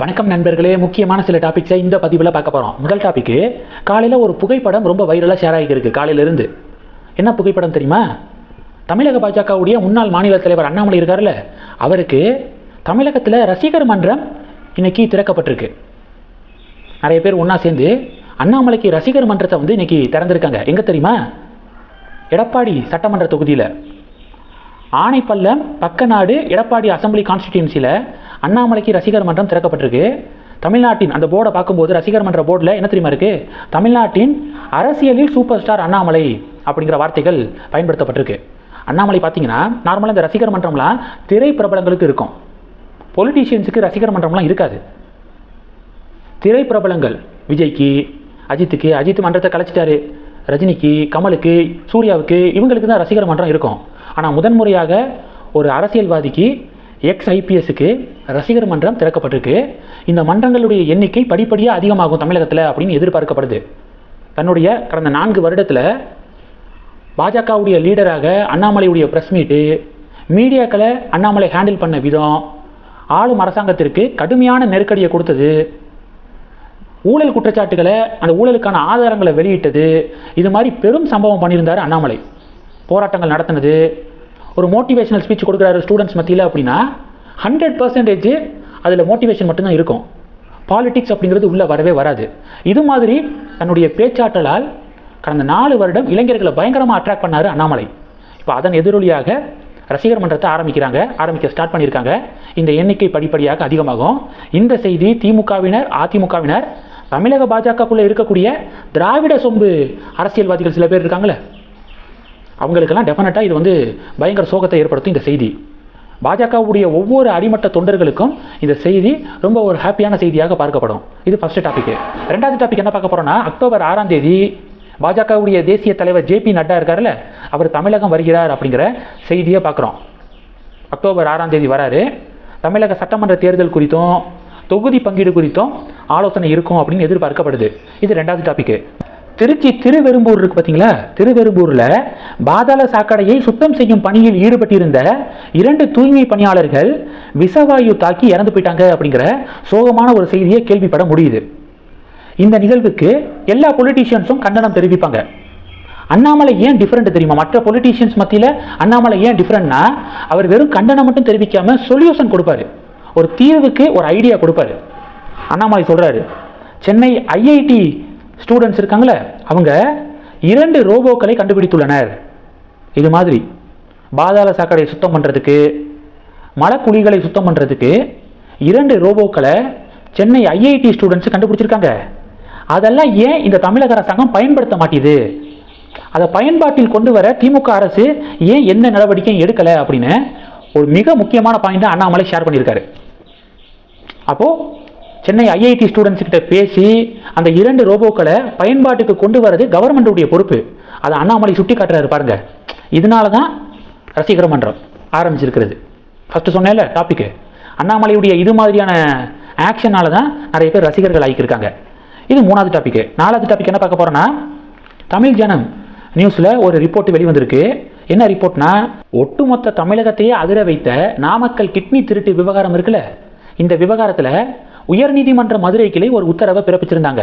வணக்கம் நண்பர்களே முக்கியமான சில டாபிக்ஸை இந்த பதிவில் பார்க்க போகிறோம் முதல் டாபிக்கு காலையில் ஒரு புகைப்படம் ரொம்ப வைரலாக ஷேர் ஆகியிருக்கு காலையிலேருந்து. என்ன புகைப்படம் தெரியுமா? தமிழக பாஜகவுடைய முன்னாள் மாநில தலைவர் அண்ணாமலை இருக்கார்ல அவருக்கு தமிழகத்தில் ரசிகர் மன்றம் இன்னைக்கு திறக்கப்பட்டிருக்கு. நிறைய பேர் ஒன்றா சேர்ந்து அண்ணாமலைக்கு ரசிகர் மன்றத்தை வந்து இன்னைக்கு திறந்திருக்காங்க. எங்கே தெரியுமா? எடப்பாடி சட்டமன்ற தொகுதியில். ஆனைப்பள்ளம் பக்கநாடு எடப்பாடி அசெம்பிளி கான்ஸ்டிடியூன்சியில் அண்ணாமலைக்கு ரசிகர் மன்றம் திறக்கப்பட்டிருக்கு. தமிழ்நாட்டின் அந்த போர்டை பார்க்கும்போது ரசிகர் மன்ற போர்டில் என்ன தெரியுமா இருக்குது தமிழ்நாட்டின் அரசியலில் சூப்பர் ஸ்டார் அண்ணாமலை அப்படிங்கிற வார்த்தைகள் பயன்படுத்தப்பட்டிருக்கு. அண்ணாமலை பார்த்தீங்கன்னா நார்மலாக இந்த ரசிகர் மன்றம்லாம் திரை பிரபலங்களுக்கு இருக்கும். பொலிட்டீஷியன்ஸுக்கு ரசிகர் மன்றம்லாம் இருக்காது. திரை பிரபலங்கள் விஜய்க்கு அஜித்துக்கு அஜித் மன்றத்தை கலைச்சிட்டாரு. ரஜினிக்கு கமலுக்கு சூர்யாவுக்கு இவங்களுக்கு தான் ரசிகர் மன்றம் இருக்கும். ஆனால் முதன்முறையாக ஒரு அரசியல்வாதிக்கு எக்ஸ் ஐபிஎஸ்க்கு ரசிகர் மன்றம் திறக்கப்பட்டிருக்கு. இந்த மன்றங்களுடைய எண்ணிக்கை படிப்படியாக அதிகமாகும் தமிழகத்தில் அப்படின்னு எதிர்பார்க்கப்படுது. தன்னுடைய கடந்த நான்கு வருடத்தில் பாஜகவுடைய லீடராக அண்ணாமலையுடைய ப்ரெஸ் மீட்டு மீடியாக்களை அண்ணாமலை ஹேண்டில் பண்ண விதம் ஆளும் அரசாங்கத்திற்கு கடுமையான நெருக்கடியை கொடுத்தது ஊழல் குற்றச்சாட்டுகளை அந்த ஊழலுக்கான ஆதாரங்களை வெளியிட்டது இது மாதிரி பெரும் சம்பவம் பண்ணியிருந்தார் அண்ணாமலை. போராட்டங்கள் நடத்தினது ஒரு மோட்டிவேஷனல் ஸ்பீச் கொடுக்குறாரு ஸ்டூடெண்ட்ஸ் மத்தியில் அப்படின்னா ஹண்ட்ரட் பர்சன்டேஜ் அதில் மோட்டிவேஷன் மட்டும்தான் இருக்கும். பாலிடிக்ஸ் அப்படிங்கிறது உள்ளே வரவே வராது. இது மாதிரி தன்னுடைய பேச்சாற்றலால் கடந்த நாலு வருடம் இளைஞர்களை பயங்கரமாக அட்ராக்ட் பண்ணார் அண்ணாமலை. இப்போ அதன் எதிரொலியாக ரசிகர் மன்றத்தை ஆரம்பிக்கிறாங்க ஆரம்பிக்க ஸ்டார்ட் பண்ணியிருக்காங்க. இந்த எண்ணிக்கை படிப்படியாக அதிகமாகும். இந்த செய்தி திமுகவினர் அதிமுகவினர் தமிழக பாஜகக்குள்ளே இருக்கக்கூடிய திராவிட சொம்பு அரசியல்வாதிகள் சில பேர் இருக்காங்களே அவங்களுக்கெல்லாம் டெஃபினட்டாக இது வந்து பயங்கர சோகத்தை ஏற்படுத்தும் இந்த செய்தி. பாஜகவுடைய ஒவ்வொரு அடிமட்ட தொண்டர்களுக்கும் இந்த செய்தி ரொம்ப ஒரு ஹாப்பியான செய்தியாக பார்க்கப்படும். இது ஃபஸ்ட்டு டாபிக் ரெண்டாவது டாபிக் என்ன பார்க்க போகிறோம்னா அக்டோபர் ஆறாம் தேதி பாஜகவுடைய தேசிய தலைவர் ஜேபி நட்டா இருக்கார்ல அவர் தமிழகம் வருகிறார் அப்படிங்கிற செய்தியை பார்க்குறோம். அக்டோபர் ஆறாம் தேதி வராரு. தமிழக சட்டமன்ற தேர்தல் குறித்தும் தொகுதி பங்கீடு குறித்தும் ஆலோசனை இருக்கும் அப்படின்னு எதிர்பார்க்கப்படுது. இது ரெண்டாவது டாப்பிக்கு திருச்சி திருவெரும்பூர் இருக்கு பார்த்தீங்களா திருவெரும்பூரில் பாதாள சாக்கடையை சுத்தம் செய்யும் பணியில் ஈடுபட்டிருந்த இரண்டு தூய்மை பணியாளர்கள் விசவாயு தாக்கி இறந்து போயிட்டாங்க அப்படிங்கிற சோகமான ஒரு செய்தியை கேள்விப்பட முடியுது. இந்த நிகழ்வுக்கு எல்லா பொலிட்டீஷியன்ஸும் கண்டனம் தெரிவிப்பாங்க. அண்ணாமலை ஏன் டிஃப்ரெண்ட் தெரியுமா? மற்ற பொலிட்டீஷியன்ஸ் மத்தியில் அண்ணாமலை ஏன் டிஃப்ரெண்ட்னா அவர் வெறும் கண்டனம் மட்டும் தெரிவிக்காமல் சொல்யூஷன் கொடுப்பாரு. ஒரு தீர்வுக்கு ஒரு ஐடியா கொடுப்பாரு. அண்ணாமலை சொல்கிறாரு சென்னை ஐஐடி ஸ்டூடெண்ட்ஸ் இருக்காங்களே அவங்க இரண்டு ரோபோக்களை கண்டுபிடித்துள்ளனர். இது மாதிரி பாதாள சாக்கடை சுத்தம் பண்ணுறதுக்கு மலக்குழிகளை சுத்தம் பண்ணுறதுக்கு இரண்டு ரோபோக்களை சென்னை ஐஐடி ஸ்டூடெண்ட்ஸ் கண்டுபிடிச்சிருக்காங்க. அதெல்லாம் ஏன் இந்த தமிழக அரசாங்கம் பயன்படுத்த மாட்டேது? அதை பயன்பாட்டில் கொண்டு வர திமுக அரசு ஏன் எந்த நடவடிக்கையும் எடுக்கலை அப்படின்னு ஒரு மிக முக்கியமான பாயிண்ட் அண்ணாமலை ஷேர் பண்ணியிருக்காரு. அப்போது சென்னை ஐஐடி ஸ்டூடெண்ட்ஸ் கிட்ட பேசி அந்த இரண்டு ரோபோக்களை பயன்பாட்டுக்கு கொண்டு வரது கவர்மெண்ட்டுடைய பொறுப்பு. அதை அண்ணாமலை சுட்டி காட்டுறாரு பாருங்க. இதனால தான் ரசிகர் மன்றம் ஆரம்பிச்சிருக்கிறது. ஃபஸ்ட்டு சொன்னேன்ல டாபிக்கு அண்ணாமலையுடைய இது மாதிரியான ஆக்ஷனால தான் நிறைய பேர் ரசிகர்கள் ஆகியிருக்காங்க இது மூணாவது டாப்பிக்கு நாலாவது டாபிக் என்ன பார்க்க போறோம்னா தமிழ் ஜனம் நியூஸில் ஒரு ரிப்போர்ட் வெளிவந்திருக்கு. என்ன ரிப்போர்ட்னா ஒட்டுமொத்த தமிழகத்தையே அதிர வைத்த நாமக்கல் கிட்னி திருட்டு விவகாரம் இருக்குல்ல? இந்த விவகாரத்தில் உயர்நீதிமன்ற மதுரை கிளை ஒரு உத்தரவை பிறப்பிச்சிருந்தாங்க.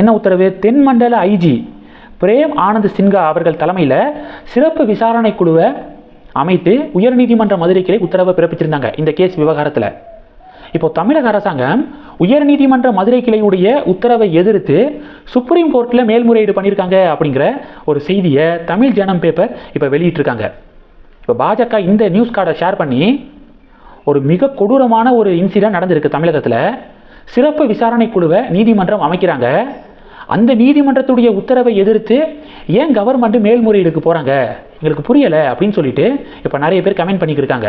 என்ன உத்தரவு? தென்மண்டல ஐஜி பிரேம் ஆனந்த் சின்ஹா அவர்கள் தலைமையில் சிறப்பு விசாரணை குழுவை அமைத்து உயர்நீதிமன்ற மதுரை கிளை உத்தரவை பிறப்பிச்சிருந்தாங்க இந்த கேஸ் விவகாரத்தில். இப்போ தமிழக அரசாங்கம் உயர்நீதிமன்ற மதுரை கிளையுடைய உத்தரவை எதிர்த்து சுப்ரீம் கோர்ட்டில் மேல்முறையீடு பண்ணியிருக்காங்க அப்படிங்கிற ஒரு செய்தியை தமிழ் ஜனம் பேப்பர் இப்போ வெளியிட்டிருக்காங்க. இப்போ பாஜக இந்த நியூஸ் கார்டை ஷேர் பண்ணி ஒரு மிக கொடூரமான ஒரு இன்சிடென்ட் நடந்திருக்கு தமிழகத்தில். சிறப்பு விசாரணை குழுவை நீதிமன்றம் அமைக்கிறாங்க. அந்த நீதிமன்றத்துடைய உத்தரவை எதிர்த்து ஏன் கவர்மெண்ட் மேல்முறையீடுக்கு போகிறாங்க எங்களுக்கு புரியலை அப்படின்னு சொல்லிட்டு இப்போ நிறைய பேர் கமெண்ட் பண்ணிக்கிருக்காங்க